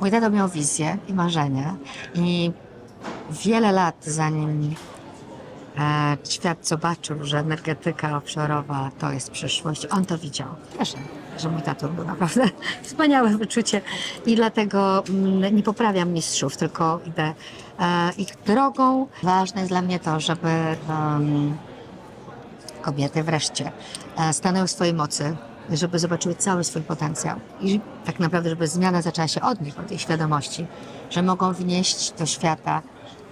Mój tato miał wizję i marzenie i wiele lat zanim e, świat zobaczył, że energetyka offshore'owa to jest przyszłość, on to widział. Wierzę, że mój tato był naprawdę wspaniałe wyczucie i dlatego mm, nie poprawiam mistrzów, tylko idę e, ich drogą. Ważne jest dla mnie to, żeby em, kobiety wreszcie e, stanęły w swojej mocy, żeby zobaczyły cały swój potencjał. I tak naprawdę, żeby zmiana zaczęła się od nich, od tej świadomości, że mogą wnieść do świata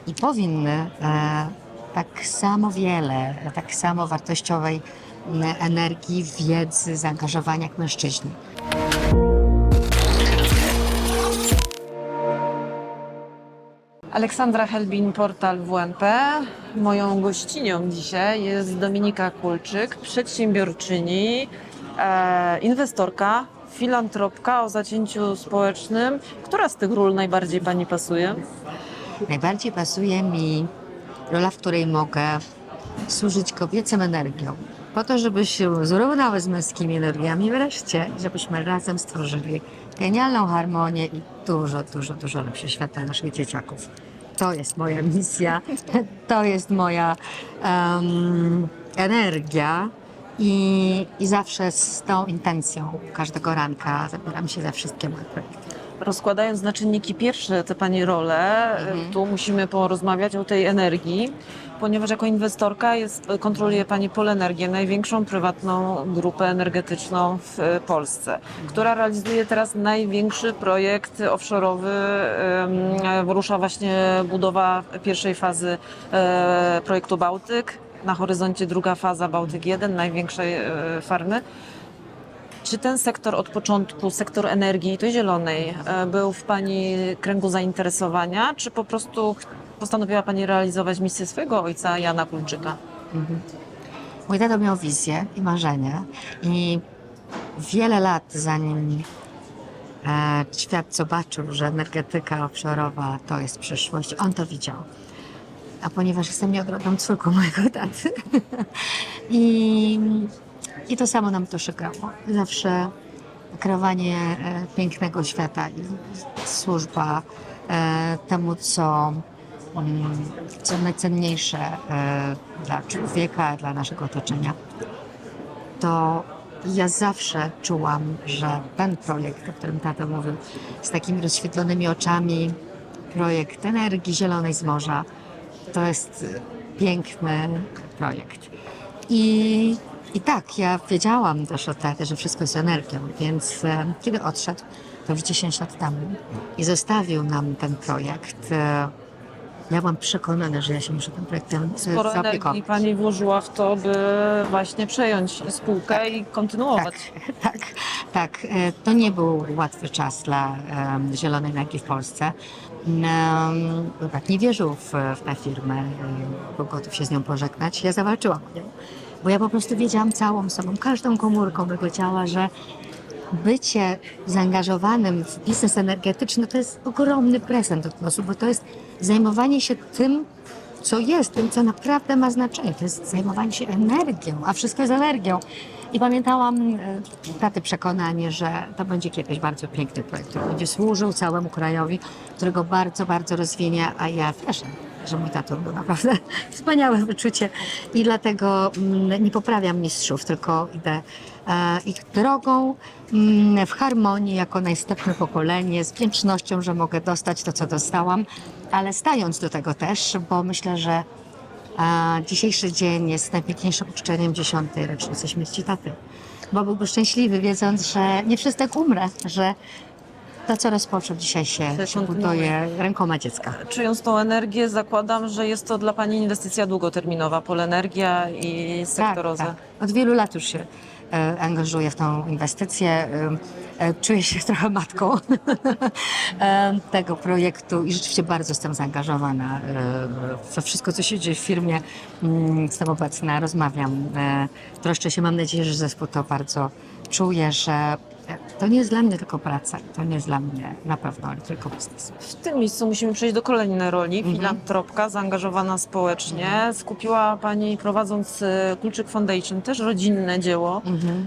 i powinny e, tak samo wiele, tak samo wartościowej energii, wiedzy, zaangażowania jak mężczyźni. Aleksandra Helbin, portal WNP. Moją gościnią dzisiaj jest Dominika Kulczyk, przedsiębiorczyni, inwestorka, filantropka o zacięciu społecznym. Która z tych ról najbardziej Pani pasuje? Najbardziej pasuje mi rola, w której mogę służyć kobiecą energią. Po to, żeby się zrównały z męskimi energiami wreszcie, żebyśmy razem stworzyli genialną harmonię i dużo, dużo, dużo lepszy świat dla naszych dzieciaków. To jest moja misja, to jest moja em, energia i, i zawsze z tą intencją każdego ranka zabieram się za wszystkie moje projekty. Rozkładając na czynniki pierwsze te Pani role, Mhm. tu musimy porozmawiać o tej energii, ponieważ jako inwestorka jest, kontroluje Pani Polenergię, największą prywatną grupę energetyczną w e, Polsce, która realizuje teraz największy projekt offshore'owy. em, Rusza właśnie budowa pierwszej fazy e, projektu Bałtyk. Na horyzoncie druga faza Bałtyk 1, największej e, farmy. Czy ten sektor od początku, sektor energii, tej zielonej, e, był w Pani kręgu zainteresowania, czy po prostu postanowiła Pani realizować misję swojego ojca, Jana Kulczyka? Mój tato miał wizję i marzenie i wiele lat zanim e, świat zobaczył, że energetyka offshore'owa to jest przyszłość, on to widział. A ponieważ jestem nieodrodną córką mojego taty i, i to samo nam to szykało. Zawsze kreowanie e, pięknego świata i służba e, temu, co mm, co najcenniejsze e, dla człowieka, dla naszego otoczenia, to ja zawsze czułam, że ten projekt, o którym tata mówił, z takimi rozświetlonymi oczami, projekt energii zielonej z morza, to jest piękny projekt. I, i tak, ja wiedziałam też od taty, że wszystko jest energią, więc e, kiedy odszedł, to już 10 lat temu i zostawił nam ten projekt, e, ja byłam przekonana, że ja się muszę tym projektem e, Sporo zaopiekować. energii Pani włożyła w to, by właśnie przejąć spółkę i kontynuować. Tak, tak, tak. E, To nie był łatwy czas dla em, zielonej energii w Polsce. Um, tak, nie wierzył w, w tę firmę, e, był gotów się z nią pożegnać. Ja zawalczyłam o nią, bo ja po prostu wiedziałam całą sobą, każdą komórką mego ciała, że bycie zaangażowanym w biznes energetyczny to jest ogromny prezent od losu, bo to jest zajmowanie się tym, co jest, tym, co naprawdę ma znaczenie. To jest zajmowanie się energią, a wszystko jest energią. I pamiętałam e, taty przekonanie, że to będzie kiedyś bardzo piękny projekt, który będzie służył całemu krajowi, którego bardzo, bardzo rozwinie, a ja wierzę, że mój tato był naprawdę wspaniałe wyczucie i dlatego mm, nie poprawiam mistrzów, tylko idę e, ich drogą mm, w harmonii jako następne pokolenie, z wdzięcznością, że mogę dostać to, co dostałam, ale stając do tego też, bo myślę, że a dzisiejszy dzień jest najpiękniejszym uczczeniem dziesiątej rocznicy śmierci taty. Bo byłby szczęśliwy, wiedząc, że nie przez tak umrę, że to, co rozpoczął dzisiaj się, Się buduje rękoma dziecka. Czując tą energię, zakładam, że jest to dla Pani inwestycja długoterminowa, Polenergia i sektoroza. Tak, tak. Od wielu lat już się e, angażuję w tą inwestycję. E, e, czuję się trochę matką tego projektu i rzeczywiście bardzo jestem zaangażowana we wszystko, co się dzieje w firmie. Mm, Jestem obecna, rozmawiam. Troszczę się, mam nadzieję, że zespół to bardzo czuje, że To nie jest dla mnie tylko praca, to nie jest dla mnie na pewno ale tylko biznes. W tym miejscu musimy przejść do kolejnej roli. Mhm. Filantropka, zaangażowana społecznie. Skupiła Pani, prowadząc e, Kulczyk Foundation, też rodzinne dzieło,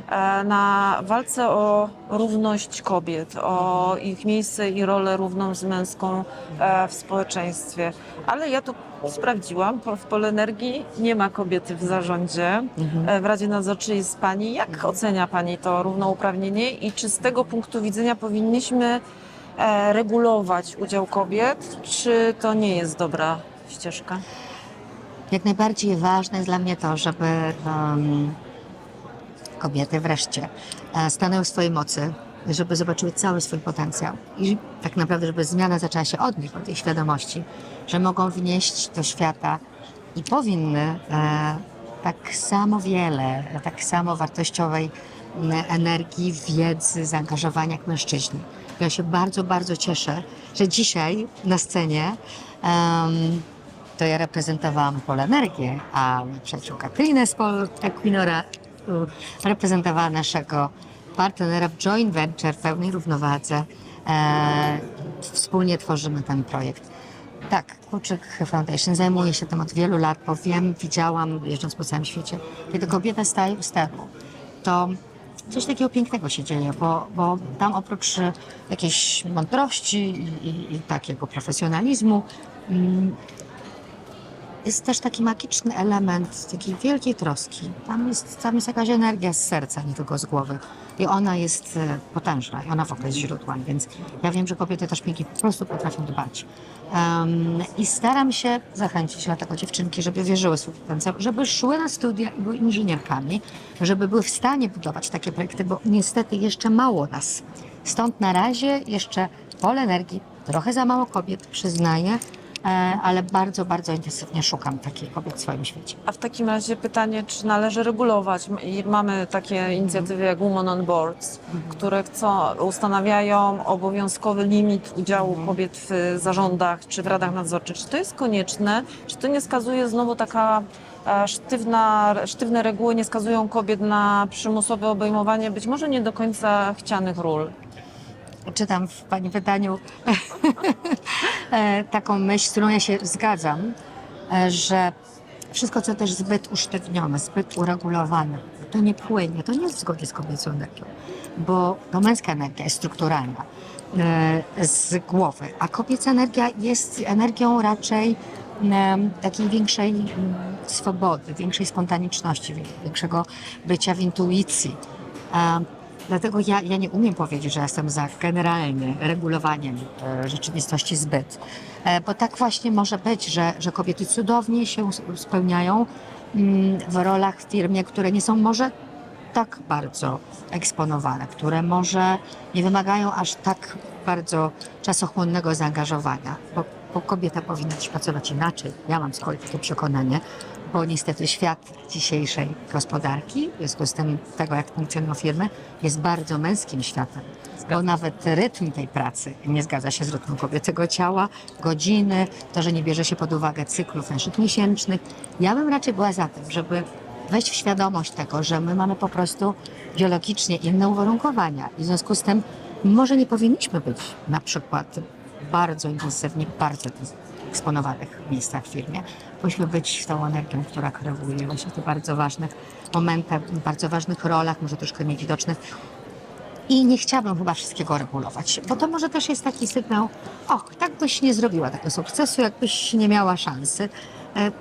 e, na walce o równość kobiet, o ich miejsce i rolę równą z męską e, w społeczeństwie. Ale ja tu sprawdziłam, w Polenergii nie ma kobiety w zarządzie. E, W Radzie Nadzorczej jest Pani. Jak ocenia Pani to równouprawnienie i czy z tego punktu widzenia powinniśmy e, regulować udział kobiet, czy to nie jest dobra ścieżka? Jak najbardziej ważne jest dla mnie to, żeby em, kobiety wreszcie e, stanęły w swojej mocy, żeby zobaczyły cały swój potencjał i tak naprawdę, żeby zmiana zaczęła się od nich, od tej świadomości, że mogą wnieść do świata i powinny e, tak samo wiele, tak samo wartościowej energii, wiedzy, zaangażowania jak mężczyźni. Ja się bardzo, bardzo cieszę, że dzisiaj na scenie em, to ja reprezentowałam Polenergię, a moja przyjaciółka Trina z Pol Equinora u, reprezentowała naszego partnera w joint venture w pełnej równowadze. E, wspólnie tworzymy ten projekt. Tak, Kulczyk Foundation zajmuje się tym od wielu lat, bo wiem, widziałam, jeżdżąc po całym świecie, kiedy kobieta staje u steru, to coś takiego pięknego się dzieje, bo, bo tam oprócz e, jakiejś mądrości i, i, i takiego profesjonalizmu, mm, jest też taki magiczny element takiej wielkiej troski. Tam jest, tam jest jakaś energia z serca, nie tylko z głowy. I ona jest e, potężna i ona w ogóle jest źródłem, więc ja wiem, że kobiety też pięknie po prostu potrafią dbać. Em, I staram się zachęcić dlatego dziewczynki, żeby wierzyły w swój potencjał, żeby szły na studia i były inżynierkami, żeby były w stanie budować takie projekty, bo niestety jeszcze mało nas. Stąd na razie jeszcze pole energii, trochę za mało kobiet, przyznaję, ale bardzo, bardzo intensywnie szukam takich kobiet w swoim świecie. A w takim razie pytanie, czy należy regulować? Mamy takie inicjatywy jak Women on Boards, które chcą, ustanawiają obowiązkowy limit udziału kobiet w zarządach czy w radach nadzorczych. Czy to jest konieczne? Czy to nie skazuje znowu taka e, sztywna, sztywne reguły nie skazują kobiet na przymusowe obejmowanie być może nie do końca chcianych ról? Czytam w Pani pytaniu e, taką myśl, z którą ja się zgadzam, e, że wszystko, co też zbyt usztywnione, zbyt uregulowane, to nie płynie, to nie jest w zgodzie z kobiecą energią, bo to męska energia jest strukturalna e, z głowy, a kobieca energia jest energią raczej takiej większej swobody, większej spontaniczności, większego bycia w intuicji. Dlatego ja, ja nie umiem powiedzieć, że jestem za generalnie regulowaniem e, rzeczywistości zbyt. E, bo tak właśnie może być, że, że kobiety cudownie się spełniają mm, w rolach w firmie, które nie są może tak bardzo eksponowane, które może nie wymagają aż tak bardzo czasochłonnego zaangażowania, bo, bo kobieta powinna też pracować inaczej. Ja mam z kolei takie przekonanie, bo niestety świat dzisiejszej gospodarki, w związku z tym tego, jak funkcjonują firmy, jest bardzo męskim światem. Bo nawet rytm tej pracy nie zgadza się z rytmem kobiecego ciała, godziny, to, że nie bierze się pod uwagę cyklów naszych miesięcznych. Ja bym raczej była za tym, żeby wejść w świadomość tego, że my mamy po prostu biologicznie inne uwarunkowania i w związku z tym może nie powinniśmy być na przykład bardzo intensywnie, bardzo eksponowanych miejscach w firmie. Powinniśmy być tą energią, która kreuje w tych bardzo ważnych momentach, bardzo ważnych rolach, może troszkę niewidocznych. I nie chciałabym chyba wszystkiego regulować, bo to może też jest taki sygnał, och, tak byś nie zrobiła tego sukcesu, jakbyś nie miała szansy. E,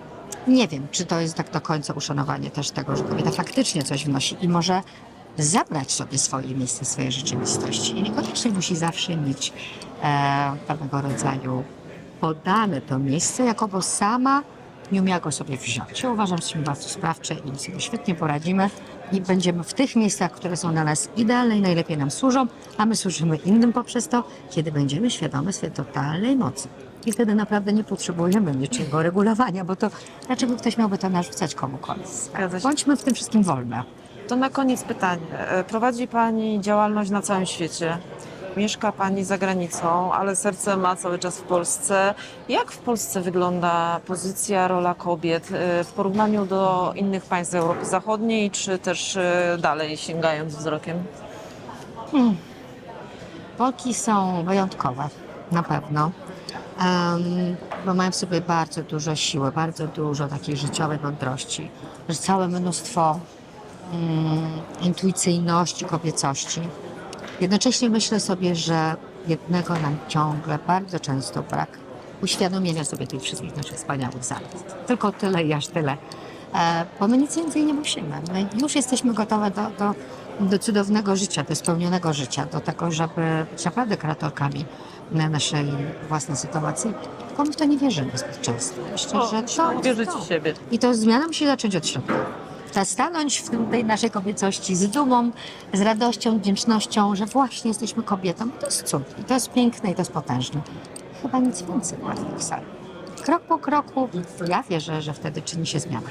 Nie wiem, czy to jest tak do końca uszanowanie też tego, że kobieta faktycznie coś wnosi i może zabrać sobie swoje miejsce w swojej rzeczywistości. I niekoniecznie musi zawsze mieć e, pewnego rodzaju podane to miejsce, jako bo sama nie umiała go sobie wziąć. Ja uważam, że jesteśmy bardzo sprawcze i sobie świetnie poradzimy i będziemy w tych miejscach, które są dla nas idealne i najlepiej nam służą, a my służymy innym poprzez to, kiedy będziemy świadome swojej totalnej mocy. I wtedy naprawdę nie potrzebujemy niczego regulowania, bo to dlaczego ktoś miałby to narzucać komukolwiek? Zgadza się. Bądźmy w tym wszystkim wolne. To na koniec pytanie. E, Prowadzi Pani działalność na całym świecie. Mieszka Pani za granicą, ale serce ma cały czas w Polsce. Jak w Polsce wygląda pozycja, rola kobiet e, w porównaniu do innych państw Europy Zachodniej, czy też e, dalej sięgając wzrokiem? Polki są wyjątkowe, na pewno. Em, bo mają w sobie bardzo dużo siły, bardzo dużo takiej życiowej mądrości, że całe mnóstwo mm, intuicyjności, kobiecości. Jednocześnie myślę sobie, że jednego nam ciągle bardzo często brak uświadomienia sobie tych wszystkich naszych wspaniałych zalet. Tylko tyle i aż tyle. E, bo my nic więcej nie musimy. My już jesteśmy gotowe do, do, do cudownego życia, do spełnionego życia, do tego, żeby być naprawdę kreatorkami na naszej własnej sytuacji. Tylko my w to nie wierzymy zbyt często. Myślę, O, że to, to. w siebie. I to zmiana musi zacząć od środka. Ta stanąć w tej naszej kobiecości z dumą, z radością, wdzięcznością, że właśnie jesteśmy kobietą. To jest cud. I to jest piękne i to jest potężne. Chyba nic więcej w tych sal. Krok po kroku ja wierzę, że wtedy czyni się zmiana.